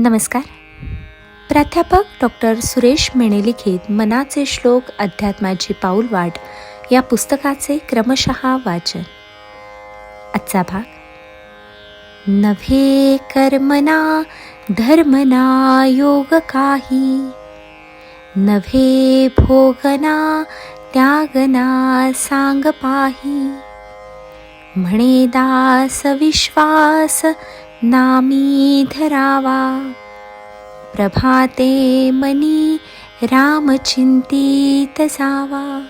नमस्कार. प्राध्यापक डॉक्टर सुरेश मेणे लिखित मनाचे श्लोक अध्यात्माची पाऊलवाट या पुस्तकाचे क्रमशः वाचन. आजचा भाग. नव्हे कर्मना धर्मना योग काही. नव्हे भोगना त्यागना सांग पाही. म्हणे दास विश्वास नामी धरावा प्रभाते मनी रामचिंतित जावा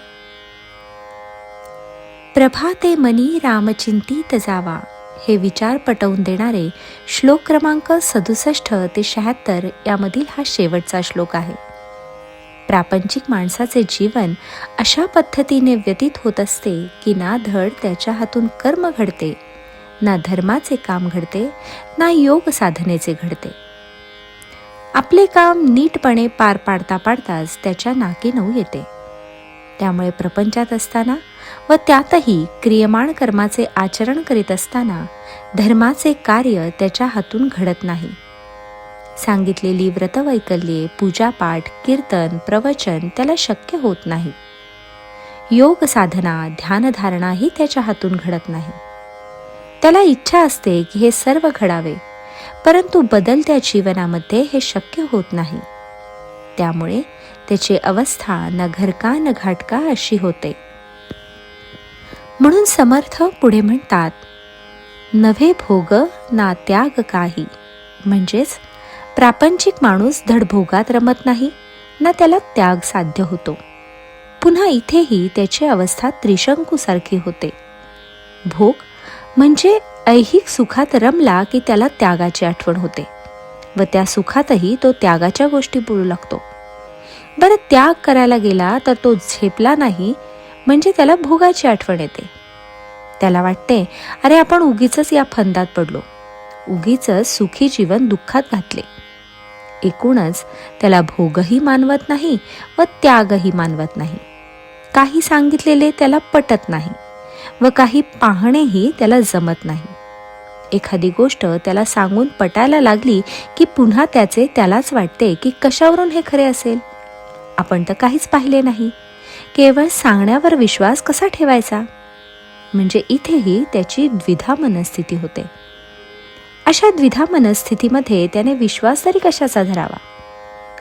प्रभाते मनी रामचिंतीत जावा हे विचार पटवून देणारे श्लोक क्रमांक सदुसष्ट ते शहात्तर यामधील हा शेवटचा श्लोक आहे. प्रापंचिक माणसाचे जीवन अशा पद्धतीने व्यतीत होत असते की ना धड त्याच्या हातून कर्म घडते. ना धर्माचे काम घडते ना योग साधनेचे घडते. आपले काम नीटपणे पार पाडता पाडताच त्याच्या नाके नऊ येते. त्यामुळे प्रपंचात असताना व त्यातही क्रियमाण कर्माचे आचरण करीत असताना धर्माचे कार्य त्याच्या हातून घडत नाही. सांगितलेली व्रतवैकल्ये पूजापाठ कीर्तन प्रवचन त्याला शक्य होत नाही. योग साधना ध्यानधारणाही त्याच्या हातून घडत नाही. त्याला इच्छा असते की हे सर्व घडावे परंतु बदलत्या जीवनामध्ये हे शक्य होत नाही. त्यामुळे त्याची अवस्था न घरका न घाटका अशी होते. म्हणून समर्थ पुढे म्हणतात नव्हे भोग ना त्याग काही. म्हणजेच प्रापंचिक माणूस धडभोगात रमत नाही ना त्याला त्याग साध्य होतो. पुन्हा इथेही त्याची अवस्था त्रिशंकूसारखी होते. भोग म्हणजे ऐहिक सुखात रमला की त्याला त्यागाची आठवण होते. व त्या सुखातही तो त्यागाच्या गोष्टी बोलू लागतो. बरं त्याग करायला गेला तर तो झेपला नाही म्हणजे त्याला भोगाची आठवण येते. त्याला वाटते अरे आपण उगीच या फंदात पडलो. उगीच सुखी जीवन दुःखात घातले. एकूणच त्याला भोगही मानवत नाही व त्यागही मानवत नाही. काही सांगितलेले त्याला पटत नाही. व काही पाहणेही त्याला जमत नाही. एखादी गोष्ट त्याला सांगून पटायला लागली की पुन्हा त्याचे त्यालाच वाटते की कशावरून हे खरे असेल. आपण तर काहीच पाहिले नाही. केवळ सांगण्यावर विश्वास कसा ठेवायचा? म्हणजे इथेही त्याची द्विधा मनस्थिती होते. अशा द्विधा मनस्थितीमध्ये त्याने विश्वास तरी कशाचा धरावा?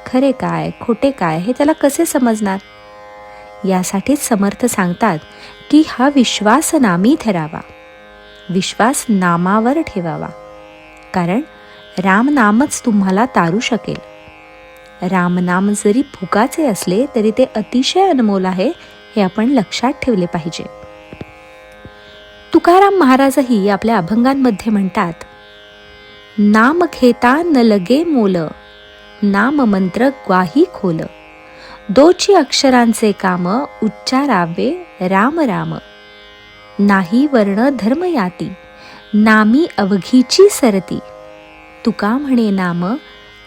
खरे काय खोटे काय हे त्याला कसे समजणार? यासाठीच समर्थ सांगतात की हा विश्वास नामी धरावा विश्वास नामावर ठेवावा. कारण रामनामच तुम्हाला तारू शकेल. रामनाम जरी फुकाचे असले तरी ते अतिशय अनमोल आहे हे आपण लक्षात ठेवले पाहिजे. तुकाराम महाराजही आपल्या अभंगांमध्ये म्हणतात नाम घेता न लगे मोल नाम मंत्र ग्वाही खोल. दोची अक्षरांचे काम उच्चारावे राम राम. नाही वर्ण धर्म याती नामी अवघीची सरती. तुका म्हणे नाम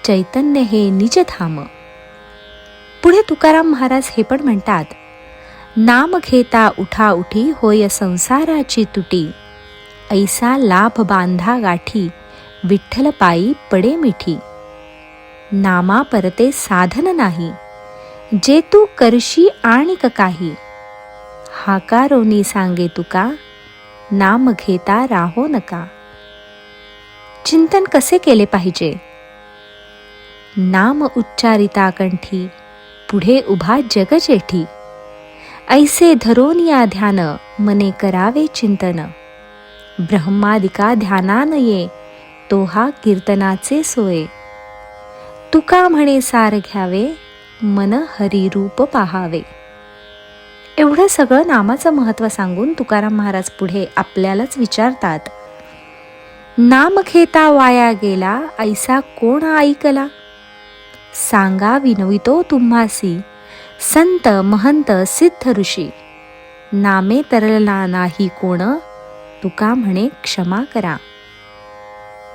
चैतन्य हे निज धाम. पुढे तुकाराम महाराज हे पण म्हणतात नाम घेता उठा उठी होय संसाराची तुटी. ऐसा लाभ बांधा गाठी विठ्ठल पायी पडे मिठी. नामा परते साधन नाही. जे तू करशी आणि काही. हाकारोनी सांगे तुका नाम घेता राहो नका. चिंतन कसे केले पाहिजे? नाम उच्चारिता कंठी पुढे उभा जगजेठी. ऐसे धरोन या ध्यान मने करावे चिंतन. ब्रह्मादिका ध्यानान ये तो हा कीर्तनाचे सोये. तुका म्हणे सार घ्यावे मन हरिरूप पाहावे. एवढं सगळं नामाचं महत्त्व सांगून तुकाराम महाराज पुढे आपल्यालाच विचारतात. नाम घेता वाया गेला ऐसा कोण ऐकला? सांगा विनवितो तुम्हासी संत महंत सिद्ध ऋषी. नामे तरला नाही कोण तुका म्हणे क्षमा करा.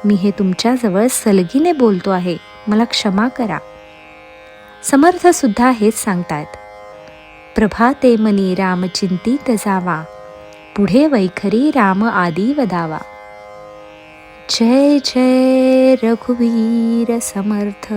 मी हे तुमच्याजवळ सलगीने बोलतो आहे मला क्षमा करा. समर्थ सुद्धा हेच सांगतात प्रभाते मनी राम चिंतीत जावा पुढे वैखरी राम आदी वदावा. जय जय रघुवीर समर्थ.